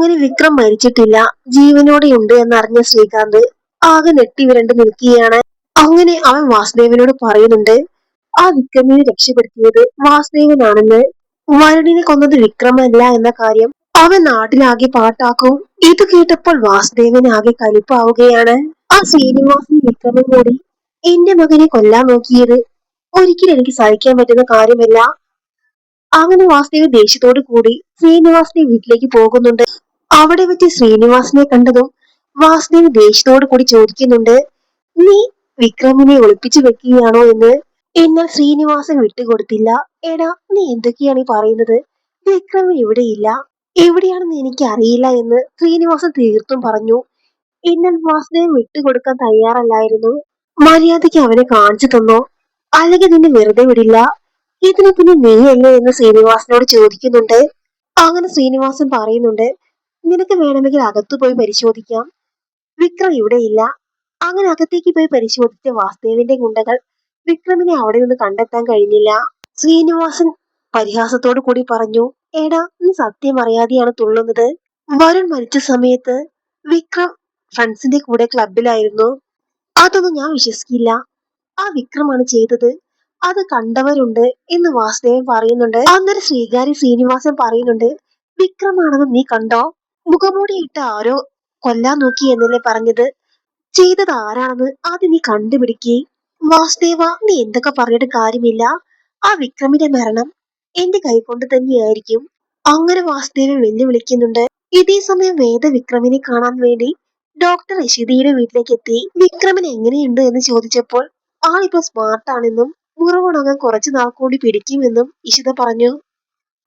അങ്ങനെ വിക്രം മരിച്ചിട്ടില്ല. ജീവനോടെയുണ്ട് എന്നറിഞ്ഞ ശ്രീകാന്ത് ആകെ നെട്ടി വിരണ്ട് നിൽക്കുകയാണ്. അങ്ങനെ അവൻ വാസുദേവനോട് പറയുന്നുണ്ട് ആ വിക്രമിനെ രക്ഷപ്പെടുത്തിയത് വാസുദേവനാണെന്ന്. വരുണിനെ കൊന്നത് വിക്രമല്ല എന്ന കാര്യം അവൻ നാട്ടിലാകെ പാട്ടാക്കും. ഇത് കേട്ടപ്പോൾ വാസുദേവൻ ആകെ കലിപ്പാവുകയാണ്. ആ ശ്രീനിവാസിന് വിക്രമൻ കൂടി എന്റെ മകനെ കൊല്ലാൻ നോക്കിയത്. ഒരിക്കലും എനിക്ക് സഹിക്കാൻ പറ്റുന്ന കാര്യമല്ല. അങ്ങനെ വാസുദേവ് ദേഷ്യത്തോടു കൂടി ശ്രീനിവാസിന്റെ വീട്ടിലേക്ക് പോകുന്നുണ്ട്. അവിടെ വെച്ച് ശ്രീനിവാസിനെ കണ്ടതും വാസുദേവ് ദേഷ്യത്തോടു കൂടി ചോദിക്കുന്നുണ്ട് നീ വിക്രമിനെ ഒളിപ്പിച്ചു വെക്കുകയാണോ എന്ന്? എന്നാൽ ശ്രീനിവാസൻ വിട്ടുകൊടുത്തില്ല. എടാ നീ എന്തൊക്കെയാണ് ഈ പറയുന്നത്? വിക്രമൻ ഇവിടെയില്ല. എവിടെയാണെന്ന് എനിക്ക് അറിയില്ല എന്ന് ശ്രീനിവാസൻ തീർത്തും പറഞ്ഞു. എന്നാൽ വാസുദേവൻ വിട്ടുകൊടുക്കാൻ തയ്യാറല്ലായിരുന്നു. മര്യാദയ്ക്ക് അവനെ കാണിച്ചു തന്നോ? അല്ലെങ്കിൽ നിന്നെ വെറുതെ വിടില്ല? ഇതിന് പിന്നെ നീയല്ലേ എന്ന് ശ്രീനിവാസനോട് ചോദിക്കുന്നുണ്ട്. അങ്ങനെ ശ്രീനിവാസൻ പറയുന്നുണ്ട് നിനക്ക് വേണമെങ്കിൽ അകത്തു പോയി പരിശോധിക്കാം. വിക്രം ഇവിടെയില്ല അങ്ങനെ അകത്തേക്ക് പോയി പരിശോധിച്ച വാസുദേവിന്റെ ഗുണ്ടകൾ വിക്രമിനെ അവിടെ നിന്ന് കണ്ടെത്താൻ കഴിഞ്ഞില്ല. ശ്രീനിവാസൻ പരിഹാസത്തോടു കൂടി പറഞ്ഞു എടാ നീ സത്യം അറിയാതെയാണ് തുള്ളുന്നത്. വരുൺ മരിച്ച സമയത്ത് വിക്രം ഫ്രണ്ട്സിന്റെ കൂടെ ക്ലബിലായിരുന്നു അതൊന്നും ഞാൻ വിശ്വസിക്കില്ല. ആ വിക്രമാണ് ചെയ്തത്. അത് കണ്ടവരുണ്ട് എന്ന് വാസുദേവൻ പറയുന്നുണ്ട്. അന്നേരം ശ്രീകാരി ശ്രീനിവാസൻ പറയുന്നുണ്ട് വിക്രമാണെന്ന് നീ കണ്ടോ? മുഖമൂടി ഇട്ട ആരോ കൊല്ലാൻ നോക്കി എന്നല്ലേ പറഞ്ഞത്? ചെയ്തത് ആരാണെന്ന് അത് നീ കണ്ടുപിടിക്കേ. വാസുദേവ നീ എന്തൊക്കെ പറഞ്ഞിട്ട് കാര്യമില്ല. ആ വിക്രമിന്റെ മരണം എന്റെ കൈകൊണ്ട് തന്നെയായിരിക്കും. അങ്ങനെ വാസുദേവൻ വെല്ലുവിളിക്കുന്നുണ്ട്. ഇതേ സമയം വേദ വിക്രമിനെ കാണാൻ വേണ്ടി ഡോക്ടർ ഇഷിതയുടെ വീട്ടിലേക്ക് എത്തി. വിക്രമൻ എങ്ങനെയുണ്ട് എന്ന് ചോദിച്ചപ്പോൾ ആളിപ്പോ സ്മാർട്ടാണെന്നും മുറിവുണങ്ങാൻ കുറച്ചു നാൾ കൂടി പിടിക്കുമെന്നും ഇഷിത പറഞ്ഞു.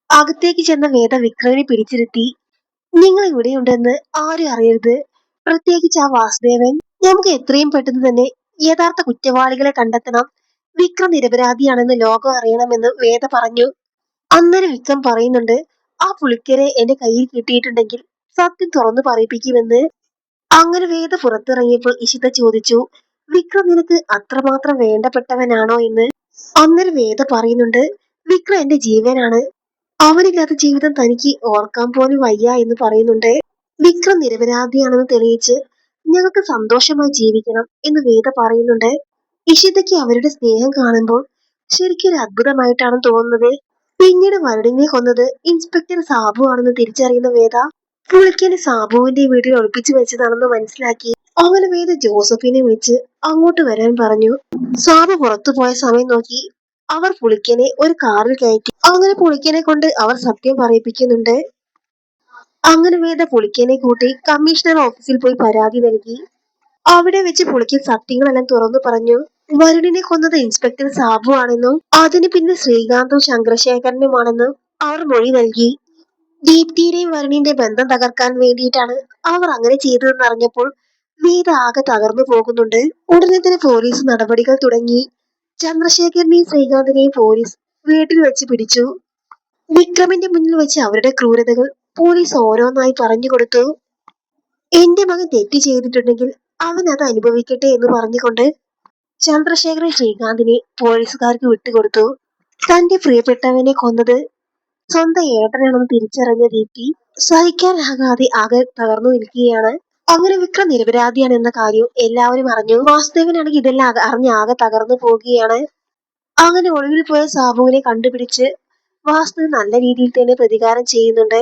അകത്തേക്ക് ചെന്ന വേദ വിക്രമിനെ പിടിച്ചിരുത്തി. നിങ്ങൾ ഇവിടെയുണ്ടെന്ന് ആരും അറിയരുത്. പ്രത്യേകിച്ച് ആ വാസുദേവൻ നമുക്ക് എത്രയും പെട്ടെന്ന് തന്നെ യഥാർത്ഥ കുറ്റവാളികളെ കണ്ടെത്തണം. വിക്രം നിരപരാധിയാണെന്ന് ലോകം അറിയണമെന്ന് വേദ പറഞ്ഞു. അന്നേരം വിക്രം പറയുന്നുണ്ട് ആ പുളിക്കരെ എന്റെ കയ്യിൽ കിട്ടിയിട്ടുണ്ടെങ്കിൽ സത്യം തുറന്നു പറയിപ്പിക്കുമെന്ന്. അങ്ങനെ വേദ പുറത്തിറങ്ങിയപ്പോൾ ഇഷിത ചോദിച്ചു വിക്രം നിനക്ക് അത്രമാത്രം വേണ്ടപ്പെട്ടവനാണോ എന്ന്? അന്നേരം വേദ പറയുന്നുണ്ട് വിക്രം എന്റെ ജീവനാണ്. അവനില്ലാത്ത ജീവിതം തനിക്ക് ഓർക്കാൻ പോലും വയ്യ എന്ന് പറയുന്നുണ്ട്. വിക്രം നിരപരാധിയാണെന്ന് തെളിയിച്ച് ഞങ്ങൾക്ക് സന്തോഷമായി ജീവിക്കണം എന്ന് വേദ പറയുന്നുണ്ട്. ഇഷിതയ്ക്ക് അവരുടെ സ്നേഹം കാണുമ്പോൾ ശരിക്കും ഒരു അത്ഭുതമായിട്ടാണ് തോന്നുന്നത്. പിന്നീട് വരുണിനെ കൊന്നത് ഇൻസ്പെക്ടർ സാബു ആണെന്ന് തിരിച്ചറിയുന്ന വേദ പുളിക്കനെ സാബുവിന്റെ വീട്ടിൽ ഒളിപ്പിച്ചു വെച്ചതാണെന്ന് മനസ്സിലാക്കി. അവന് വേദ ജോസഫിനെ വിളിച്ച് അങ്ങോട്ട് വരാൻ പറഞ്ഞു. സാബു പുറത്തു പോയ സമയം നോക്കി അവർ പുളിക്കനെ ഒരു കാറിൽ കയറ്റി അങ്ങനെ പുളിക്കനെ കൊണ്ട് അവർ സത്യം പറയിപ്പിക്കുന്നുണ്ട്. അങ്ങനെ വേദ പുളിക്കനെ കൂട്ടി കമ്മീഷണർ ഓഫീസിൽ പോയി പരാതി നൽകി. അവിടെ വെച്ച് പുളിക്കൻ സത്യങ്ങളെല്ലാം തുറന്നു പറഞ്ഞു. വരുണിനെ കൊന്നത് ഇൻസ്പെക്ടർ സാബു ആണെന്നും അതിന് പിന്നെ ശ്രീകാന്തും ചന്ദ്രശേഖരനുമാണെന്നും അവർ മൊഴി നൽകി. ദീപ്തിയുടെയും വരുണിന്റെ ബന്ധം തകർക്കാൻ വേണ്ടിയിട്ടാണ് അവർ അങ്ങനെ ചെയ്തതെന്ന് അറിഞ്ഞപ്പോൾ വേദ ആകെ തകർന്നു പോകുന്നുണ്ട്. ഉടനെ തന്നെ പോലീസ് നടപടികൾ തുടങ്ങി. ചന്ദ്രശേഖരനെയും ശ്രീകാന്തിനെയും പോലീസ് വീട്ടിൽ വെച്ച് പിടിച്ചു. വിക്രമിന്റെ മുന്നിൽ വെച്ച് അവരുടെ ക്രൂരതകൾ പോലീസ് ഓരോന്നായി പറഞ്ഞു കൊടുത്തു. എന്റെ മകൻ തെറ്റ് ചെയ്തിട്ടുണ്ടെങ്കിൽ അവൻ അത് അനുഭവിക്കട്ടെ എന്ന് പറഞ്ഞുകൊണ്ട് ചന്ദ്രശേഖരൻ ശ്രീകാന്തിനെ പോലീസുകാർക്ക് വിട്ടുകൊടുത്തു. തന്റെ പ്രിയപ്പെട്ടവനെ കൊന്നത് സ്വന്തം ഏട്ടനാണെന്ന് തിരിച്ചറിഞ്ഞ ദീപ്തി സഹിക്കാനാകാതെ ആകെ തകർന്നു നിൽക്കുകയാണ്. അങ്ങനെ വിക്രം നിരപരാധിയാണ് എന്ന കാര്യം എല്ലാവരും അറിഞ്ഞു. വാസുദേവനാണെങ്കിൽ ഇതെല്ലാം അറിഞ്ഞ ആകെ തകർന്നു പോവുകയാണ്. അങ്ങനെ ഒളിവിൽ പോയ സാബുവിനെ കണ്ടുപിടിച്ച് വാസുദേവൻ നല്ല രീതിയിൽ തന്നെ പ്രതികാരം ചെയ്യുന്നുണ്ട്.